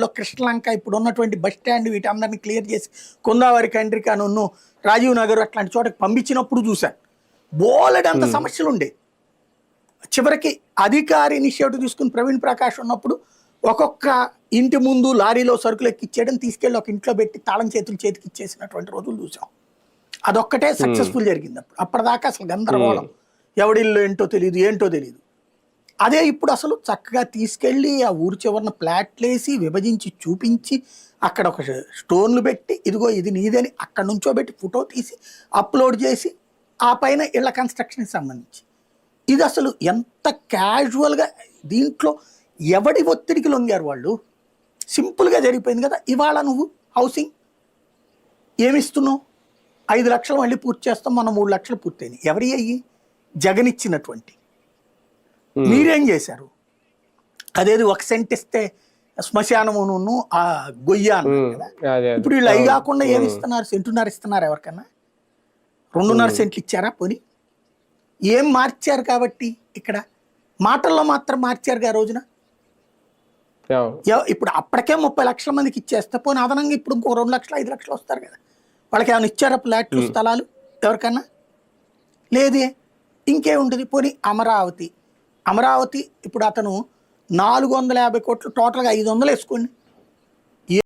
లో కృష్ణలంక ఇప్పుడు ఉన్నటువంటి బస్ స్టాండ్ వీటందరిని క్లియర్ చేసి కుందావరి కండ్రికాను రాజీవ్ నగర్ అట్లాంటి చోటకి పంపించినప్పుడు చూశాను. బోలెడంత సమస్యలు ఉండే చివరికి అధికారి ఇనిషియేటివ్ తీసుకుని ప్రవీణ్ ప్రకాష్ ఉన్నప్పుడు ఒక్కొక్క ఇంటి ముందు లారీలో సరుకులు ఎక్కిచ్చేయడం తీసుకెళ్ళి ఒక ఇంట్లో పెట్టి తాళం చేతులు చేతికి ఇచ్చేసినటువంటి రోజులు చూసాం అదొక్కటే సక్సెస్ఫుల్ జరిగింది అప్పుడు. అప్పటిదాకా అసలు గందరగోళం. ఎవడిల్లు ఏంటో తెలియదు ఏంటో తెలియదు అదే ఇప్పుడు అసలు చక్కగా తీసుకెళ్ళి ఆ ఊరి చివరన ప్లాట్లేసి విభజించి చూపించి అక్కడ ఒక స్టోన్లు పెట్టి ఇదిగో ఇది నీదని అక్కడ నుంచో పెట్టి ఫోటో తీసి అప్లోడ్ చేసి ఆ పైన ఇళ్ళ కన్స్ట్రక్షన్కి సంబంధించి. ఇది అసలు ఎంత క్యాజువల్గా దీంట్లో ఎవడి ఒత్తిడికి లొంగారు వాళ్ళు? సింపుల్గా జరిగిపోయింది కదా ఇవాళ నువ్వు హౌసింగ్ ఏమిస్తున్నావు? ఐదు లక్షలు మళ్ళీ పూర్తి చేస్తాం మనం మూడు లక్షలు పూర్తయినాయి. ఎవరి అయ్యి? జగన్ ఇచ్చినటువంటి మీరేం చేశారు? అదేది ఒక సెంట్ ఇస్తే శ్మశానమును ఆ గొయ్య ఇప్పుడు వీళ్ళు అవి కాకుండా ఏమి ఇస్తున్నారు సెంటున్నర ఇస్తున్నారు ఎవరికన్నా? రెండున్నర సెంట్లు ఇచ్చారా? పోని. ఏం మార్చారు కాబట్టి ఇక్కడ? మాటల్లో మాత్రం మార్చారు ఆ రోజున? ఇప్పుడు అప్పటికే ముప్పై లక్షల మందికి ఇచ్చేస్తే పోనీ అదనంగా ఇప్పుడు ఇంకో రెండు లక్షలు ఐదు లక్షలు వస్తారు కదా. వాళ్ళకి ఏమైనా ఇచ్చారా ఫ్లాట్లు స్థలాలు ఎవరికన్నా? లేదే. ఇంకేముంటుంది? పోనీ అమరావతి. అమరావతి ఇప్పుడు అతను నాలుగు వందల యాభై కోట్లు టోటల్గా ఐదు వందలు వేసుకోండి.